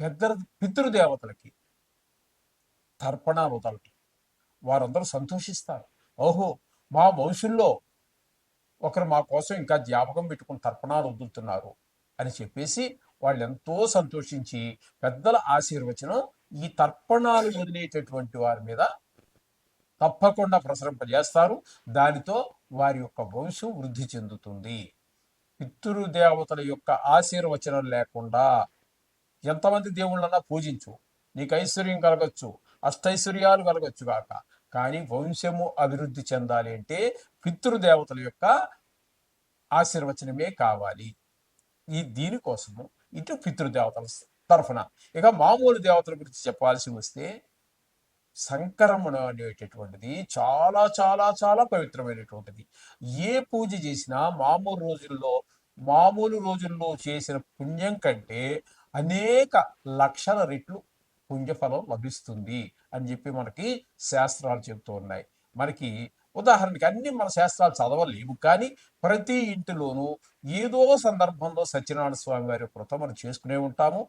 పెద్ద పితృదేవతలకి తర్పణాలు వదలటం వారందరూ సంతోషిస్తారు. ఓహో మా వంశంలో ఒకరు మా కోసం ఇంకా జ్ఞాపకం పెట్టుకుని తర్పణాలు వదులుతున్నారు అని చెప్పేసి వాళ్ళు ఎంతో సంతోషించి పెద్దల ఆశీర్వచనం ఈ తర్పణాలు వదిలేటటువంటి వారి మీద తప్పకుండా ప్రసరింపజేస్తారు. దానితో వారి యొక్క వంశం వృద్ధి చెందుతుంది. పితృదేవతల యొక్క ఆశీర్వచనం లేకుండా ఎంతమంది దేవుళ్ళన్నా పూజించు. నీకు ఐశ్వర్యం కలగచ్చు. అష్టైశ్వర్యాలు కలగచ్చు కాక కానీ వంశము అభివృద్ధి చెందాలి అంటే పితృదేవతల యొక్క ఆశీర్వచనమే కావాలి. ఈ దీనికోసము ఇటు పితృదేవతల తరఫున. ఇక మామూలు దేవతల గురించి చెప్పాల్సి వస్తే సంకరమణ అనేటటువంటిది చాలా చాలా చాలా పవిత్రమైనటువంటిది. ఏ పూజ చేసినా మామూలు రోజుల్లో మామూలు రోజుల్లో చేసిన పుణ్యం కంటే అనేక లక్షల రెట్లు పుణ్యఫలం లభిస్తుంది అని చెప్పి మనకి శాస్త్రాలు చెబుతూ ఉన్నాయి. మనకి ఉదాహరణకి అన్ని మన శాస్త్రాలు చదవలేము కానీ ప్రతి ఇంటిలోనూ ఏదో సందర్భంలో సత్యనారాయణ స్వామి వారి వ్రతం మనం చేసుకునే ఉంటాము.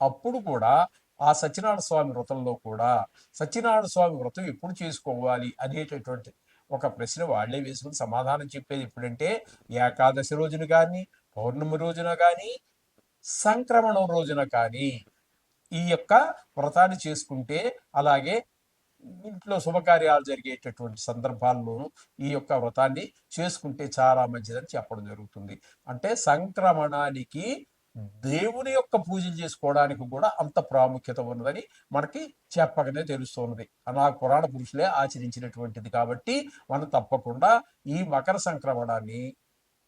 అప్పుడు కూడా ఆ సత్యనారాయణ స్వామి వ్రతంలో కూడా సత్యనారాయణ స్వామి వ్రతం ఎప్పుడు చేసుకోవాలి అనేటటువంటి ఒక ప్రశ్న వాళ్ళే వేసుకుని సమాధానం చెప్పేది ఎప్పుడంటే ఏకాదశి రోజున కానీ పౌర్ణమి రోజున కానీ సంక్రమణం రోజున కానీ ఈ యొక్క వ్రతాన్ని చేసుకుంటే అలాగే ఇంట్లో శుభకార్యాలు జరిగేటటువంటి సందర్భాల్లోనూ ఈ యొక్క వ్రతాన్ని చేసుకుంటే చాలా మంచిదని చెప్పడం జరుగుతుంది. అంటే సంక్రమణానికి దేవుని యొక్క పూజలు చేసుకోవడానికి కూడా అంత ప్రాముఖ్యత ఉన్నదని మనకి చెప్పకనే తెలుస్తున్నది అలా పురాణ పురుషులే ఆచరించినటువంటిది కాబట్టి మనం తప్పకుండా ఈ మకర సంక్రమణాన్ని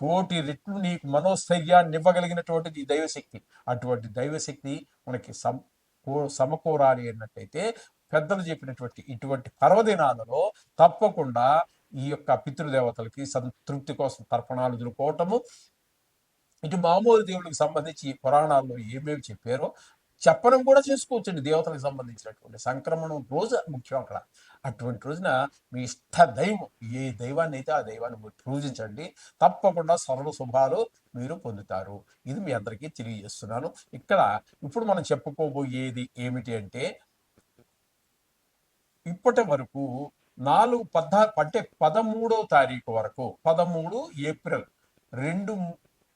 కోటి రెట్లు నీకు మనోస్థైర్యాన్ని ఇవ్వగలిగినటువంటిది దైవశక్తి. అటువంటి దైవశక్తి మనకి సమ సమకూరాలి అన్నట్టయితే పెద్దలు చెప్పినటువంటి ఇటువంటి పర్వదినాలలో తప్పకుండా ఈ యొక్క పితృదేవతలకి సంతృప్తి కోసం తర్పణాలు ఎదుర్కోవటము. ఇటు మామూలు దేవుడికి సంబంధించి పురాణాల్లో ఏమేమి చెప్పారో చెప్పడం కూడా చేసుకోవచ్చండి దేవతలకు సంబంధించినటువంటి సంక్రమణం రోజు ముఖ్యం అక్కడ. అటువంటి రోజున మీ ఇష్ట దైవం ఏ దైవాన్ని అయితే ఆ దైవాన్ని మీరు పూజించండి తప్పకుండా సరళ శుభాలు మీరు పొందుతారు. ఇది మీ అందరికీ తెలియజేస్తున్నాను. ఇక్కడ ఇప్పుడు మనం చెప్పుకోబోయేది ఏమిటి అంటే ఇప్పటి వరకు నాలుగు పద్నా అంటే పదమూడో తారీఖు వరకు పదమూడు ఏప్రిల్ రెండు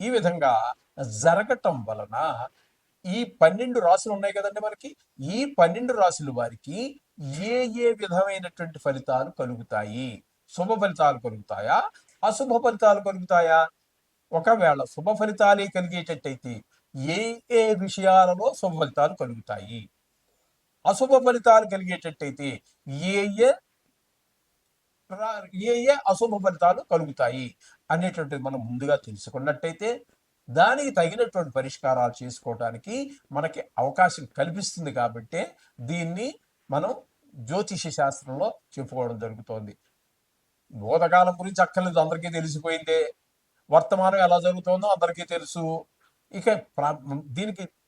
ఈ విధంగా జరగటం వలన ఈ పన్నెండు రాసులు ఉన్నాయి కదండి మనకి. ఈ పన్నెండు రాసుల వారికి ఏ ఏ విధమైనటువంటి ఫలితాలు కలుగుతాయి? శుభ ఫలితాలు కలుగుతాయా? అశుభ ఫలితాలు కలుగుతాయా? ఒకవేళ శుభ ఫలితాలే కలిగేటట్టయితే ఏ ఏ విషయాలలో శుభ ఫలితాలు కలుగుతాయి? అశుభ ఫలితాలు కలిగేటట్టయితే ఏ ఏ ఏ ఏ అశుభ ఫలితాలు కలుగుతాయి? అనేటువంటిది మనం ముందుగా తెలుసుకున్నట్టయితే దానికి తగినటువంటి పరిష్కారాలు చేసుకోవడానికి మనకి అవకాశం కల్పిస్తుంది కాబట్టి దీన్ని మనం జ్యోతిష శాస్త్రంలో చెప్పుకోవడం జరుగుతోంది. భూతకాలం గురించి అక్కర్లేదు అందరికీ తెలిసిపోయిందే. వర్తమానం ఎలా జరుగుతుందో అందరికీ తెలుసు. ఇక ప్రా- దీనికి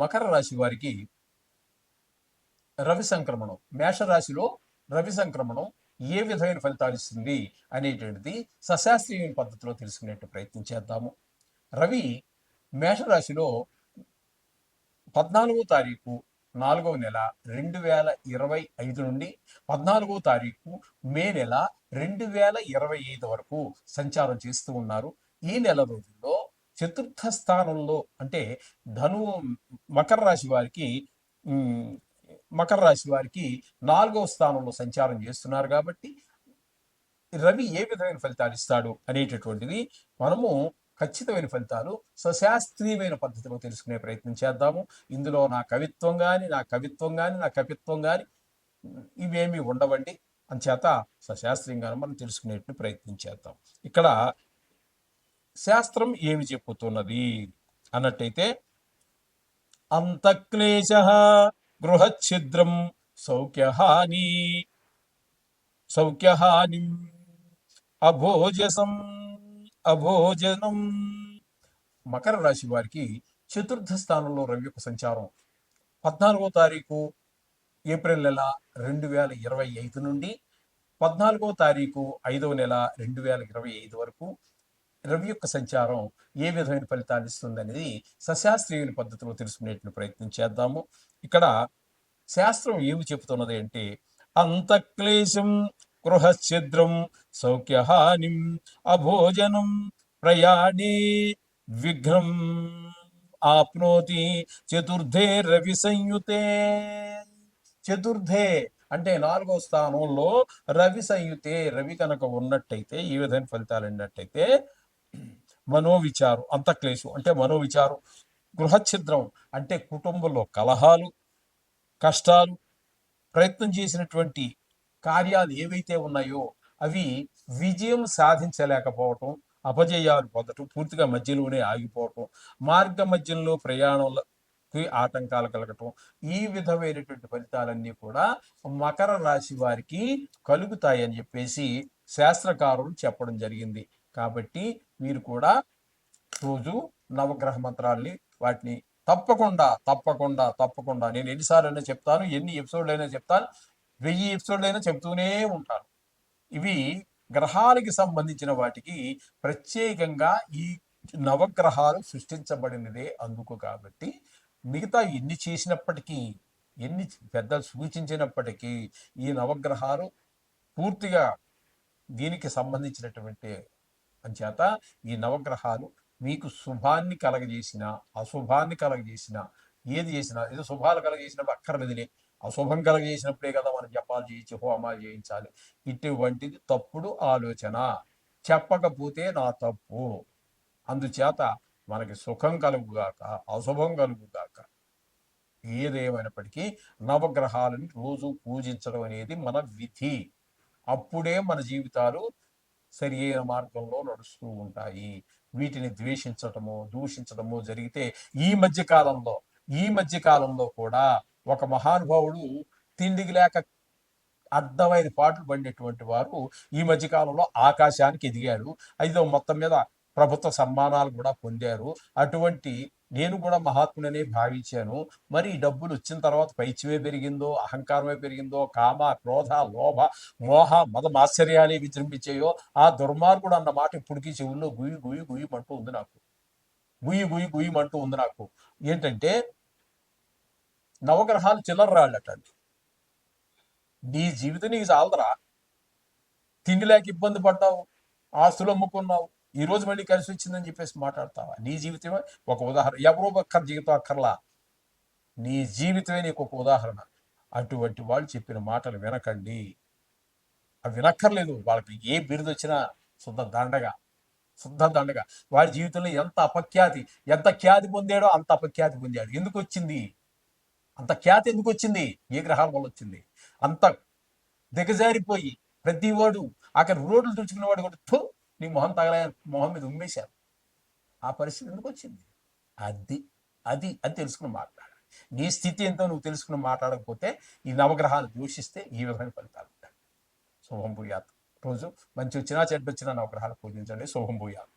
మకర రాశి వారికి రవి సంక్రమణం. మేషరాశిలో రవి సంక్రమణం ఏ విధమైన ఫలితాలు ఇస్తుంది అనేటువంటిది సశాస్త్రీయమైన పద్ధతిలో తెలుసుకునేట్టు ప్రయత్నం చేద్దాము. రవి మేషరాశిలో పద్నాలుగో తారీఖు నాలుగవ నెల రెండు వేల ఇరవై ఐదు నుండి పద్నాలుగో తారీఖు మే నెల రెండు వేల ఇరవై ఐదు వరకు సంచారం చేస్తూ ఉన్నారు. ఈ నెల రోజుల్లో చతుర్థ స్థానంలో అంటే ధనువు మకర రాశి వారికి మకర రాశి వారికి నాలుగవ స్థానంలో సంచారం చేస్తున్నారు కాబట్టి రవి ఏ విధమైన ఫలితాలు ఇస్తాడు అనేటటువంటిది మనము ఖచ్చితమైన ఫలితాలు సశాస్త్రీయమైన పద్ధతిలో తెలుసుకునే ప్రయత్నం చేద్దాము. ఇందులో నా కవిత్వం కానీ నా కవిత్వం కానీ నా కవిత్వం కానీ ఇవేమి ఉండవండి. అంచేత సశాస్త్రీయంగా మనం తెలుసుకునేట్టు ప్రయత్నం చేద్దాం. ఇక్కడ శాస్త్రం ఏమి చెప్పుతున్నది అన్నట్టయితే అంతక్లేశ గృహఛిద్రం సౌఖ్యహాని సౌఖ్యహాని అభోజసం అభోజనం. మకర రాశి వారికి చతుర్థ స్థానంలో రవి యొక్క సంచారం పద్నాలుగో తారీఖు ఏప్రిల్ నెల రెండు వేల ఇరవై ఐదు నుండి పద్నాలుగో తారీఖు ఐదవ నెల రెండు వేల ఇరవై ఐదు వరకు రవి యొక్క సంచారం ఏ విధమైన ఫలితాలు ఇస్తుంది అనేది సశాస్త్రీయుల పద్ధతిలో తెలుసుకునేటువంటి ప్రయత్నం చేద్దాము. ఇక్కడ శాస్త్రం ఏమి చెబుతున్నది అంటే అంతక్లేశం గృహఛిద్రం సౌఖ్యహానిం అభోజనం ప్రయాణే విఘ్నం ఆప్నోతి చతుర్థే రవి సంయుతే. చతుర్థే అంటే నాలుగో స్థానంలో రవి సంయుతే రవి కనుక ఉన్నట్టయితే ఈ విధమైన ఫలితాలు ఉన్నట్టయితే మనోవిచారం అంతక్లేశం అంటే మనోవిచారం గృహఛిద్రం అంటే కుటుంబంలో కలహాలు కష్టాలు ప్రయత్నం చేసినటువంటి కార్యాలు ఏవైతే ఉన్నాయో అవి విజయం సాధించలేకపోవటం అపజయాలు పొందటం పూర్తిగా మధ్యలోనే ఆగిపోవటం మార్గ మధ్యంలో ప్రయాణంకి ఆటంకాలు కలగటం ఈ విధమైనటువంటి ఫలితాలన్నీ కూడా మకర రాశి వారికి కలుగుతాయని చెప్పేసి శాస్త్రకారులు చెప్పడం జరిగింది. కాబట్టి మీరు కూడా రోజు నవగ్రహ మంత్రాల్ని వాటిని తప్పకుండా తప్పకుండా తప్పకుండా నేను ఎన్నిసార్లు అయినా చెప్తాను ఎన్ని ఎపిసోడ్లు అయినా చెప్తాను వెయ్యి ఎపిసోడ్లు అయినా చెప్తూనే ఉంటాను. ఇవి గ్రహాలకి సంబంధించిన వాటికి ప్రత్యేకంగా ఈ నవగ్రహాలు సృష్టించబడినదే అందుకు కాబట్టి మిగతా ఎన్ని చేసినప్పటికీ ఎన్ని పెద్దలు సూచించినప్పటికీ ఈ నవగ్రహాలు పూర్తిగా దీనికి సంబంధించినటువంటి అంచేత ఈ నవగ్రహాలు మీకు శుభాన్ని కలగజేసిన అశుభాన్ని కలగజేసిన ఏది చేసినా ఏదో శుభాలు కలగజేసినప్పుడు అక్కర్లేదులే. అశుభం కలగజేసినప్పుడే కదా మనం జపాలు చేయించి హోమాలు చేయించాలి. ఇటువంటిది తప్పుడు ఆలోచన. చెప్పకపోతే నా తప్పు. అందుచేత మనకి సుఖం కలుగుగాక అశుభం కలుగుగాక ఏదేమైనప్పటికీ నవగ్రహాలను రోజు పూజించడం అనేది మన విధి. అప్పుడే మన జీవితాలు సరి అయిన మార్గంలో నడుస్తూ ఉంటాయి. వీటిని ద్వేషించటము దూషించటము జరిగితే ఈ మధ్య కాలంలో ఈ మధ్య కాలంలో కూడా ఒక మహానుభావుడు తిండికి లేక అర్థమైన పాటలు పడినటువంటి వారు ఈ మధ్య కాలంలో ఆకాశానికి ఎదిగాడు. అయితే మొత్తం మీద ప్రభుత్వ సన్మానాలు కూడా పొందారు. అటువంటి నేను కూడా మహాత్ముడనే భావించాను. మరి ఈ డబ్బులు వచ్చిన తర్వాత పైచ్యమే పెరిగిందో అహంకారమే పెరిగిందో కామ క్రోధ లోభ మోహ మదం మాశ్చర్యాలే విజృంభించాయో ఆ దుర్మార్గుడు అన్న మాట ఇప్పటికీ చెవుల్లో గుయ్యి గుయ్యి గుయ్యమంటూ ఉంది నాకు. గుయ్యి గుయ్యి గుయ్యమంటూ ఉంది నాకు. ఏంటంటే నవగ్రహాలు చిల్లర రాళ్ళటండి నీ జీవితం నీకు చాలదరా. తిండి లేక ఇబ్బంది పడ్డావు. ఆస్తులు అమ్ముకున్నావు. ఈ రోజు మళ్ళీ కలిసి వచ్చిందని చెప్పేసి మాట్లాడతావా? నీ జీవితమే ఒక ఉదాహరణ. ఎవరో ఒక్కరి జీవితం అక్కర్లా. నీ జీవితమే నీకు ఒక ఉదాహరణ. అటువంటి వాళ్ళు చెప్పిన మాటలు వినకండి. అవి వినక్కర్లేదు. వాళ్ళకి ఏ బిరుదు వచ్చినా శుద్ధ దండగా శుద్ధ దండగా. వాడి జీవితంలో ఎంత అపఖ్యాతి ఎంత ఖ్యాతి పొందాడో అంత అపఖ్యాతి పొందాడు. ఎందుకు వచ్చింది? అంత ఖ్యాతి ఎందుకు వచ్చింది? ఏ గ్రహాల వల్ల వచ్చింది? అంత దిగజారిపోయి ప్రతి వాడు అక్కడ రోడ్లు తుడుచుకునేవాడు కూడా నీ మొహం తగలే మొహం మీద ఉమ్మేశారు ఆ పరిస్థితి ఎందుకు వచ్చింది? అది అది అది తెలుసుకుని మాట్లాడాలి. నీ స్థితి ఎంతో నువ్వు తెలుసుకుని మాట్లాడకపోతే ఈ నవగ్రహాలు దూషిస్తే ఈ విధమైన ఫలితాలు ఉంటాయి. శుభం భూయాత్. రోజు మంచి వచ్చినా చెడ్డ వచ్చినా నవగ్రహాలు పూజించండి. శుభం భూయాత్.